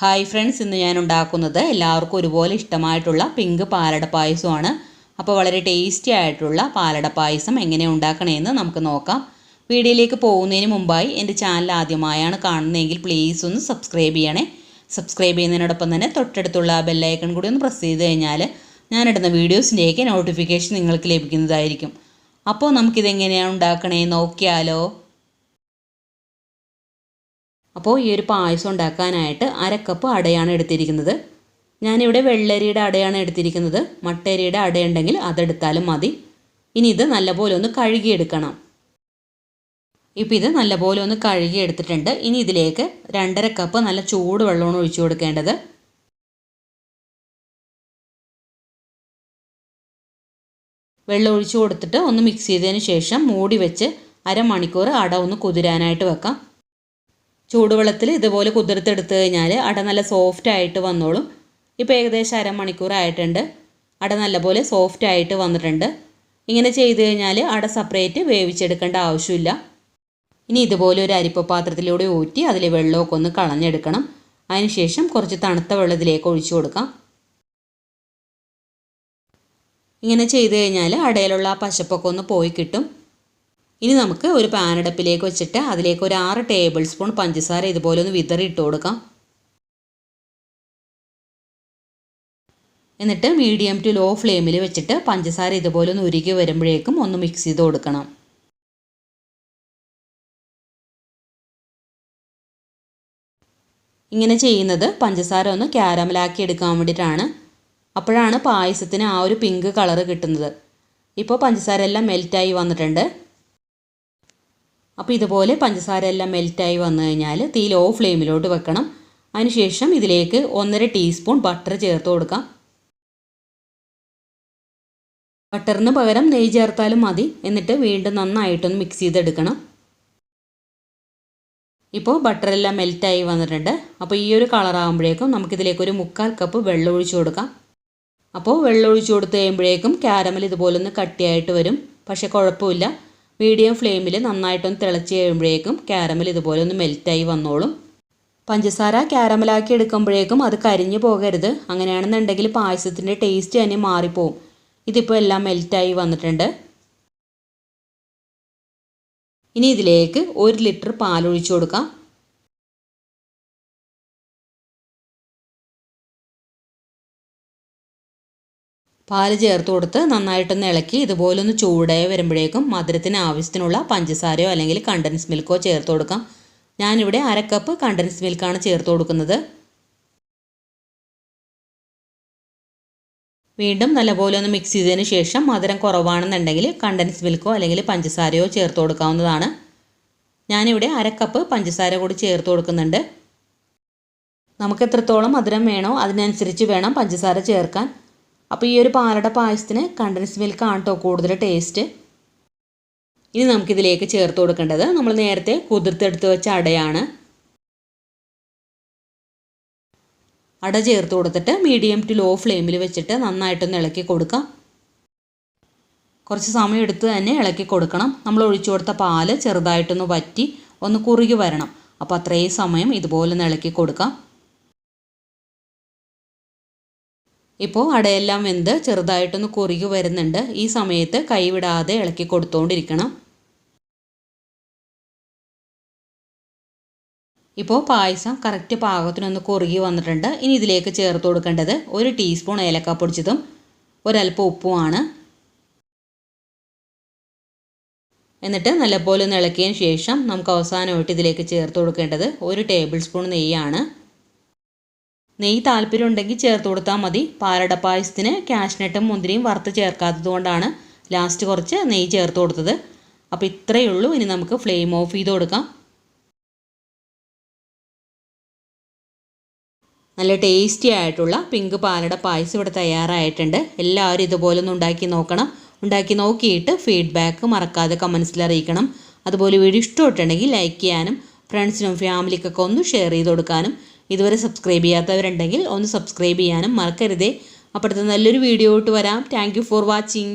Hi friends ഇന്ന് ഞാൻ ഉണ്ടാക്കുന്നത് എല്ലാവർക്കും ഒരുപോലെ ഇഷ്ടമായിട്ടുള്ള പിങ്ക് പാലട പായസമാണ്. അപ്പോൾ വളരെ ടേസ്റ്റി ആയിട്ടുള്ള പാലട പായസം എങ്ങനെ ഉണ്ടാക്കണമെന്ന് നമുക്ക് നോക്കാം. വീഡിയോയിലേക്ക് പോകുന്നതിന് മുമ്പായി എന്റെ ചാനൽ ആദ്യമായാണ് കാണുന്നതെങ്കിൽ പ്ലീസ് ഒന്ന് സബ്സ്ക്രൈബ് ചെയ്യണേ. സബ്സ്ക്രൈബ് ചെയ്യുന്നതിനോടൊപ്പം തന്നെ തൊട്ടടുത്തുള്ള ബെല്ലൈക്കൺ കൂടി ഒന്ന് പ്രസ് ചെയ്ത് കഴിഞ്ഞാൽ ഞാനിടുന്ന വീഡിയോസിന്റെയൊക്കെ നോട്ടിഫിക്കേഷൻ നിങ്ങൾക്ക് ലഭിക്കുന്നതായിരിക്കും. അപ്പോൾ നമുക്കിതെങ്ങനെയാണ് ഉണ്ടാക്കണേ നോക്കിയാലോ. അപ്പോൾ ഈ ഒരു പായസം ഉണ്ടാക്കാനായിട്ട് അരക്കപ്പ് അടയാണ് എടുത്തിരിക്കുന്നത്. ഞാനിവിടെ വെള്ളരിയുടെ അടയാണ് എടുത്തിരിക്കുന്നത്. മട്ടരിയുടെ അടയുണ്ടെങ്കിൽ അതെടുത്താലും മതി. ഇനി ഇത് നല്ലപോലെ ഒന്ന് കഴുകിയെടുക്കണം. ഇപ്പോൾ ഇത് നല്ലപോലെ ഒന്ന് കഴുകി എടുത്തിട്ടുണ്ട് ഇനി ഇതിലേക്ക് രണ്ടര കപ്പ് നല്ല ചൂട് വെള്ളമാണ് ഒഴിച്ചു കൊടുക്കേണ്ടത്. വെള്ളം ഒഴിച്ചു കൊടുത്തിട്ട് ഒന്ന് മിക്സ് ചെയ്തതിന് ശേഷം മൂടി വെച്ച് അരമണിക്കൂർ അട ഒന്ന് കുതിരാനായിട്ട് വെക്കാം. ചൂടുവെള്ളത്തിൽ ഇതുപോലെ കുതിർത്തെടുത്ത് കഴിഞ്ഞാൽ അട നല്ല സോഫ്റ്റ് ആയിട്ട് വന്നോളും. ഇപ്പോൾ ഏകദേശം അരമണിക്കൂർ ആയിട്ടുണ്ട്. അട നല്ലപോലെ സോഫ്റ്റ് ആയിട്ട് വന്നിട്ടുണ്ട്. ഇങ്ങനെ ചെയ്ത് കഴിഞ്ഞാൽ അട സെപ്പറേറ്റ് വേവിച്ചെടുക്കേണ്ട ആവശ്യമില്ല. ഇനി ഇതുപോലെ ഒരു അരിപ്പ പാത്രത്തിലൂടെ ഊറ്റി അതിൽ വെള്ളമൊക്കെ ഒന്ന് കളഞ്ഞെടുക്കണം. അതിനുശേഷം കുറച്ച് തണുത്ത വെള്ളത്തിലേക്ക് ഒഴിച്ചു കൊടുക്കാം. ഇങ്ങനെ ചെയ്ത് കഴിഞ്ഞാൽ അടയിലുള്ള ആ പശപ്പൊക്കെ ഒന്ന് പോയി കിട്ടും. ഇനി നമുക്ക് ഒരു പാനടപ്പിലേക്ക് വെച്ചിട്ട് അതിലേക്ക് ഒരു ആറ് ടേബിൾ സ്പൂൺ പഞ്ചസാര ഇതുപോലെ ഒന്ന് വിതറി ഇട്ട് കൊടുക്കാം. എന്നിട്ട് മീഡിയം ടു ലോ ഫ്ലെയിമിൽ വെച്ചിട്ട് പഞ്ചസാര ഇതുപോലെ ഒന്ന് ഉരുകി വരുമ്പോഴേക്കും ഒന്ന് മിക്സ് ചെയ്ത് കൊടുക്കണം. ഇങ്ങനെ ചെയ്യുന്നത് പഞ്ചസാര ഒന്ന് ക്യാരമലാക്കി എടുക്കാൻ വേണ്ടിയിട്ടാണ്. അപ്പോഴാണ് പായസത്തിന് ആ ഒരു പിങ്ക് കളറ് കിട്ടുന്നത്. ഇപ്പോൾ പഞ്ചസാര എല്ലാം മെൽറ്റായി വന്നിട്ടുണ്ട്. അപ്പോൾ ഇതുപോലെ പഞ്ചസാര എല്ലാം മെൽറ്റായി വന്നു കഴിഞ്ഞാൽ തീ ലോ ഫ്ലെയിമിലോട്ട് വെക്കണം. അതിനുശേഷം ഇതിലേക്ക് ഒന്നര ടീസ്പൂൺ ബട്ടർ ചേർത്ത് കൊടുക്കാം. ബട്ടറിന് പകരം നെയ്യ് ചേർത്താലും മതി. എന്നിട്ട് വീണ്ടും നന്നായിട്ടൊന്ന് മിക്സ് ചെയ്തെടുക്കണം. ഇപ്പോൾ ബട്ടറെല്ലാം മെൽറ്റായി വന്നിട്ടുണ്ട്. അപ്പോൾ ഈ ഒരു കളറാകുമ്പോഴേക്കും നമുക്കിതിലേക്ക് ഒരു മുക്കാൽ കപ്പ് വെള്ളം ഒഴിച്ചു കൊടുക്കാം. അപ്പോൾ വെള്ളം ഒഴിച്ചു കൊടുത്ത് കഴിയുമ്പോഴേക്കും ക്യാരമൽ ഇതുപോലൊന്ന് കട്ടിയായിട്ട് വരും. പക്ഷേ കുഴപ്പമില്ല. മീഡിയം ഫ്ലെയിമിൽ നന്നായിട്ടൊന്ന് തിളച്ച് കഴിയുമ്പോഴേക്കും ക്യാരമൽ ഇതുപോലെ ഒന്ന് മെൽറ്റായി വന്നോളും. പഞ്ചസാര ക്യാരമലാക്കി എടുക്കുമ്പോഴേക്കും അത് കരിഞ്ഞു പോകരുത്. അങ്ങനെയാണെന്നുണ്ടെങ്കിൽ പായസത്തിന്റെ ടേസ്റ്റ് തന്നെ മാറിപ്പോവും. ഇതിപ്പോൾ എല്ലാം മെൽറ്റായി വന്നിട്ടുണ്ട്. ഇനി ഇതിലേക്ക് ഒരു ലിറ്റർ പാലൊഴിച്ചു കൊടുക്കാം. പാൽ ചേർത്ത് കൊടുത്ത് നന്നായിട്ടൊന്ന് ഇളക്കി ഇതുപോലൊന്ന് ചൂടായി വരുമ്പോഴേക്കും മധുരത്തിന് ആവശ്യത്തിനുള്ള പഞ്ചസാരയോ അല്ലെങ്കിൽ കണ്ടൻസ് മിൽക്കോ ചേർത്ത് കൊടുക്കാം. ഞാനിവിടെ അര കപ്പ് കണ്ടൻസ് മിൽക്കാണ് ചേർത്ത് കൊടുക്കുന്നത്. വീണ്ടും നല്ലപോലെ ഒന്ന് മിക്സ് ചെയ്തതിന് ശേഷം മധുരം കുറവാണെന്നുണ്ടെങ്കിൽ കണ്ടൻസ് മിൽക്കോ അല്ലെങ്കിൽ പഞ്ചസാരയോ ചേർത്ത് കൊടുക്കാവുന്നതാണ്. ഞാനിവിടെ അര കപ്പ് പഞ്ചസാര കൂടി ചേർത്ത് കൊടുക്കുന്നുണ്ട്. നമുക്ക് എത്രത്തോളം മധുരം വേണോ അതിനനുസരിച്ച് വേണം പഞ്ചസാര ചേർക്കാൻ. അപ്പോൾ ഈ ഒരു പാലട പായസത്തിന് കണ്ടൻസ് ആണ് കേട്ടോ കൂടുതൽ ടേസ്റ്റ് ഇനി നമുക്കിതിലേക്ക് ചേർത്ത് കൊടുക്കേണ്ടത് നമ്മൾ നേരത്തെ കുതിർത്തെടുത്ത് വെച്ച അടയാണ്. അട ചേർത്ത് കൊടുത്തിട്ട് മീഡിയം ടു ലോ ഫ്ലെയിമിൽ വെച്ചിട്ട് നന്നായിട്ടൊന്ന് ഇളക്കി കൊടുക്കാം. കുറച്ച് സമയം എടുത്ത് തന്നെ ഇളക്കി കൊടുക്കണം. നമ്മൾ ഒഴിച്ചു കൊടുത്ത പാൽ ചെറുതായിട്ടൊന്ന് വറ്റി ഒന്ന് കുറുകി വരണം. അപ്പോൾ അത്രയും സമയം ഇതുപോലെ ഒന്ന് ഇളക്കി കൊടുക്കാം. ഇപ്പോൾ അടയെല്ലാം വെന്ത് ചെറുതായിട്ടൊന്ന് കുറുകി വരുന്നുണ്ട്. ഈ സമയത്ത് കൈവിടാതെ ഇളക്കി കൊടുത്തുകൊണ്ടിരിക്കണം ഇപ്പോൾ പായസം കറക്റ്റ് പാകത്തിനൊന്ന് കുറുകി വന്നിട്ടുണ്ട്. ഇനി ഇതിലേക്ക് ചേർത്ത് കൊടുക്കേണ്ടത് ഒരു ടീസ്പൂൺ ഏലക്ക പൊടിച്ചതും ഒരല്പം ഉപ്പുമാണ്. എന്നിട്ട് നല്ലപോലെ ഒന്ന് ഇളക്കിയതിന് ശേഷം നമുക്ക് അവസാനമായിട്ട് ഇതിലേക്ക് ചേർത്ത് കൊടുക്കേണ്ടത് ഒരു ടേബിൾ സ്പൂൺ നെയ്യാണ്. നെയ്യ് താല്പര്യം ഉണ്ടെങ്കിൽ ചേർത്ത് കൊടുത്താൽ മതി. പാലട പായസത്തിന് കാഷ്നട്ടും മുന്തിരിയും വറുത്ത് ചേർക്കാത്തത് കൊണ്ടാണ് ലാസ്റ്റ് കുറച്ച് നെയ്യ് ചേർത്ത് കൊടുത്തത്. അപ്പോൾ ഇത്രയേ ഉള്ളൂ. ഇനി നമുക്ക് ഫ്ലെയിം ഓഫ് ചെയ്ത് കൊടുക്കാം. നല്ല ടേസ്റ്റി ആയിട്ടുള്ള പിങ്ക് പാലട പായസം ഇവിടെ തയ്യാറായിട്ടുണ്ട്. എല്ലാവരും ഇതുപോലെ ഒന്ന് ഉണ്ടാക്കി നോക്കണം. ഉണ്ടാക്കി നോക്കിയിട്ട് ഫീഡ്ബാക്ക് മറക്കാതെ കമൻസിൽ അറിയിക്കണം. അതുപോലെ വീഡിയോ ഇഷ്ടപ്പെട്ടുണ്ടെങ്കിൽ ലൈക്ക് ചെയ്യാനും ഫ്രണ്ട്സിനും ഫാമിലിക്കൊക്കെ ഒന്ന് ഷെയർ ചെയ്ത് കൊടുക്കാനും ഇതുവരെ സബ്സ്ക്രൈബ് ചെയ്യാത്തവരുണ്ടെങ്കിൽ ഒന്ന് സബ്സ്ക്രൈബ് ചെയ്യാനും മറക്കരുതേ. അപ്പോഴത്തെ നല്ലൊരു വീഡിയോ ഇട്ട് വരാം. Thank for watching